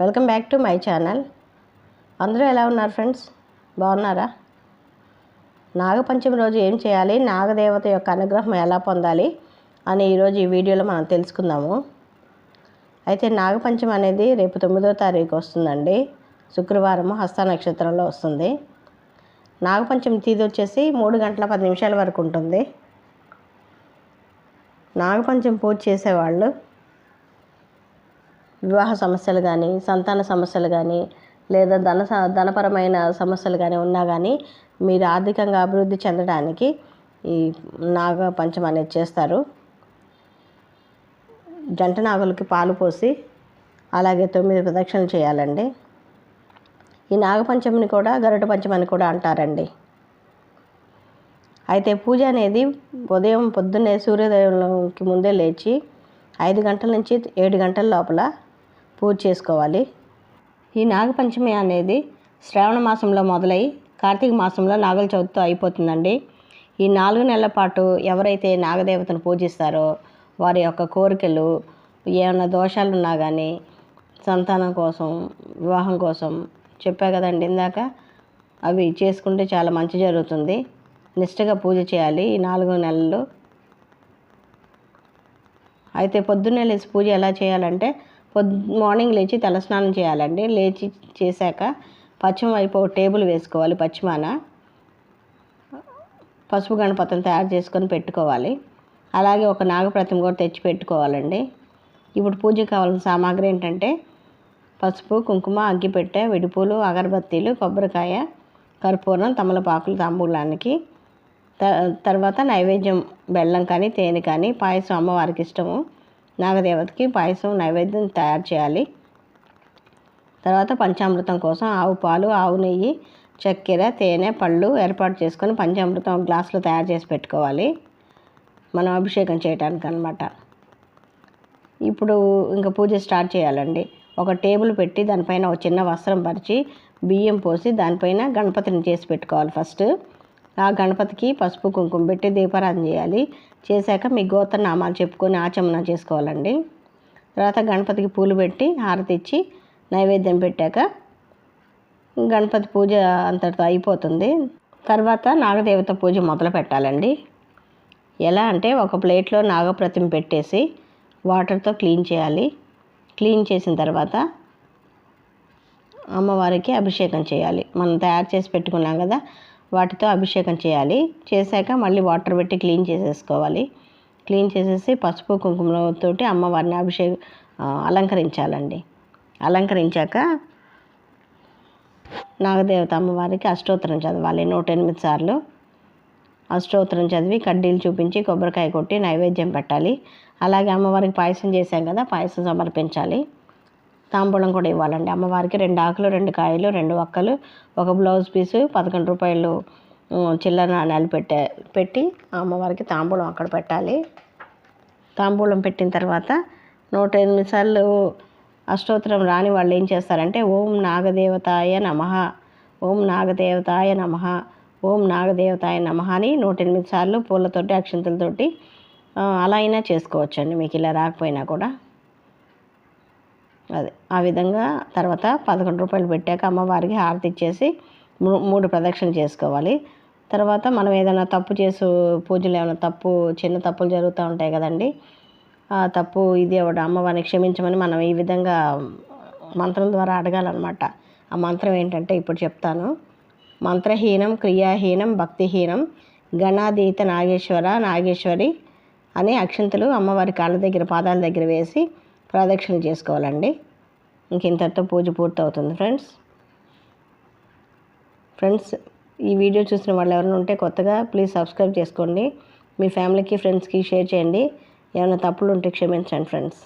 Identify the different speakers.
Speaker 1: Welcome back to my channel. అందరూ ఎలా ఉన్నారు ఫ్రెండ్స్? బాగున్నారా? నాగపంచమి రోజు ఏం చేయాలి? నాగదేవత యొక్క అనుగ్రహం ఎలా పొందాలి? అని ఈరోజు ఈ వీడియోలో మనం తెలుసుకుందాము. అయితే నాగపంచమి అనేది రేపు తొమ్మిదో తారీఖు వస్తుందండి. శుక్రవారము హస్త నక్షత్రంలో వస్తుంది. నాగపంచమి తీది వచ్చేసి మూడు గంటల పది నిమిషాల వరకు ఉంటుంది. నాగపంచమి పూజ చేసేవాళ్ళు వివాహ సమస్యలు కానీ సంతాన సమస్యలు కానీ లేదా ధన ధనపరమైన సమస్యలు కానీ ఉన్నా కానీ మీరు ఆర్థికంగా అభివృద్ధి చెందడానికి ఈ నాగ పంచం అనేది చేస్తారు. జంట నాగులకి పాలు పోసి అలాగే తొమ్మిది ప్రదక్షిణలు చేయాలండి. ఈ నాగపంచమిని కూడా గరుడ పంచమి అని కూడా అంటారండి. అయితే పూజ అనేది ఉదయం పొద్దున్నే సూర్యోదయంకి ముందే లేచి ఐదు గంటల నుంచి ఏడు గంటల లోపల పూజ చేసుకోవాలి. ఈ నాగపంచమి అనేది శ్రావణ మాసంలో మొదలై కార్తీక మాసంలో నాగుల చవితితో అయిపోతుందండి. ఈ నాలుగు నెలల పాటు ఎవరైతే నాగదేవతను పూజిస్తారో వారి యొక్క కోరికలు ఏమైనా దోషాలు ఉన్నా కానీ సంతానం కోసం వివాహం కోసం చెప్పా కదండి ఇందాక అవి చేసుకుంటే చాలా మంచి జరుగుతుంది. నిష్టగా పూజ చేయాలి ఈ నాలుగు నెలలు. అయితే పొద్దున్నే లేచి పూజ ఎలా చేయాలంటే పొద్దు మార్నింగ్ లేచి తలస్నానం చేయాలండి. లేచి చేశాక పశ్చిమ వైపు ఒక టేబుల్ వేసుకోవాలి పశ్చిమాన. పసుపు గణపతిని తయారు చేసుకొని పెట్టుకోవాలి. అలాగే ఒక నాగప్రతిమ కూడా తెచ్చి పెట్టుకోవాలండి. ఇప్పుడు పూజ కావాల్సిన సామాగ్రి ఏంటంటే పసుపు కుంకుమ అగ్గిపెట్టె విడిపూలు అగరబత్తీలు కొబ్బరికాయ కర్పూరం తమలపాకులు తాంబూలానికి. త తర్వాత నైవేద్యం బెల్లం కానీ తేనె కానీ పాయసం అమ్మవారికి ఇష్టము. నాగదేవతకి పాయసం నైవేద్యం తయారు చేయాలి. తర్వాత పంచామృతం కోసం ఆవు పాలు ఆవు నెయ్యి చక్కెర తేనె పళ్ళు ఏర్పాటు చేసుకొని పంచామృతం గ్లాసులో తయారు చేసి పెట్టుకోవాలి. మనం అభిషేకం చేయడానికి అనమాట ఇప్పుడు ఇంకా పూజ స్టార్ట్ చేయాలండి. ఒక టేబుల్ పెట్టి దానిపైన ఒక చిన్న వస్త్రం పరిచి బియ్యం పోసి దానిపైన గణపతిని చేసి పెట్టుకోవాలి ఫస్ట్. ఆ గణపతికి పసుపు కుంకుమ పెట్టి దీపారాధన చేయాలి. చేశాక మీ గోత్ర నామాలు చెప్పుకొని ఆచమనం చేసుకోవాలండి. తర్వాత గణపతికి పూలు పెట్టి హారతి ఇచ్చి నైవేద్యం పెట్టాక గణపతి పూజ అంతటితో అయిపోతుంది. తర్వాత నాగదేవత పూజ మొదలు పెట్టాలండి. ఎలా అంటే ఒక ప్లేట్లో నాగప్రతిమ పెట్టేసి వాటర్తో క్లీన్ చేయాలి. క్లీన్ చేసిన తర్వాత అమ్మవారికి అభిషేకం చేయాలి. మనం తయారు చేసి పెట్టుకున్నాం కదా వాటితో అభిషేకం చేయాలి. చేశాక మళ్ళీ వాటర్ పెట్టి క్లీన్ చేసేసుకోవాలి. క్లీన్ చేసేసి పసుపు కుంకుమతోటి అమ్మవారిని అభిషేక అలంకరించాలండి. అలంకరించాక నాగదేవత అమ్మవారికి అష్టోత్తరం చదవాలి. నూట ఎనిమిది సార్లు అష్టోత్తరం చదివి కడ్డీలు చూపించి కొబ్బరికాయ కొట్టి నైవేద్యం పెట్టాలి. అలాగే అమ్మవారికి పాయసం చేశాం కదా పాయసం సమర్పించాలి. తాంబూలం కూడా ఇవ్వాలండి. అమ్మవారికి రెండు ఆకులు రెండు కాయలు రెండు ఒక్కలు ఒక బ్లౌజ్ పీసు పదకొండు రూపాయలు చిల్లర నాణ్యాలు పెట్టే పెట్టి అమ్మవారికి తాంబూలం అక్కడ పెట్టాలి. తాంబూలం పెట్టిన తర్వాత నూట ఎనిమిది సార్లు అష్టోత్తరం రాని వాళ్ళు ఏం చేస్తారంటే ఓం నాగదేవతాయ నమః ఓం నాగదేవతాయ నమః ఓం నాగదేవతాయ నమ అని నూట ఎనిమిది సార్లు పూలతోటి అక్షంతలతోటి అలా అయినా చేసుకోవచ్చండి. మీకు ఇలా రాకపోయినా కూడా అదే. ఆ విధంగా తర్వాత పదకొండు రూపాయలు పెట్టాక అమ్మవారికి హారతి ఇచ్చేసి మూ- మూడు ప్రదక్షిణ చేసుకోవాలి. తర్వాత మనం ఏదైనా తప్పు చేసు పూజలు ఏమైనా తప్పు చిన్న తప్పులు జరుగుతూ ఉంటాయి కదండి. ఆ తప్పు ఇది ఒకటి అమ్మవారిని క్షమించమని మనం ఈ విధంగా మంత్రం ద్వారా అడగాలన్నమాట. ఆ మంత్రం ఏంటంటే ఇప్పుడు చెప్తాను. మంత్రహీనం క్రియాహీనం భక్తిహీనం గణాధీత నాగేశ్వర నాగేశ్వరి అనే అక్షంతలు అమ్మవారి కాళ్ళ దగ్గర పాదాల దగ్గర వేసి ప్రదక్షిణ చేసుకోవాలండి. ఇంక ఇంతటితో పూజ పూర్తవుతుంది ఫ్రెండ్స్. ఫ్రెండ్స్ ఈ వీడియో చూసిన వాళ్ళు ఎవరైనా ఉంటే కొత్తగా ప్లీజ్ సబ్స్క్రైబ్ చేసుకోండి. మీ ఫ్యామిలీకి ఫ్రెండ్స్కి షేర్ చేయండి. ఏమైనా తప్పులు ఉంటే క్షమించండి ఫ్రెండ్స్.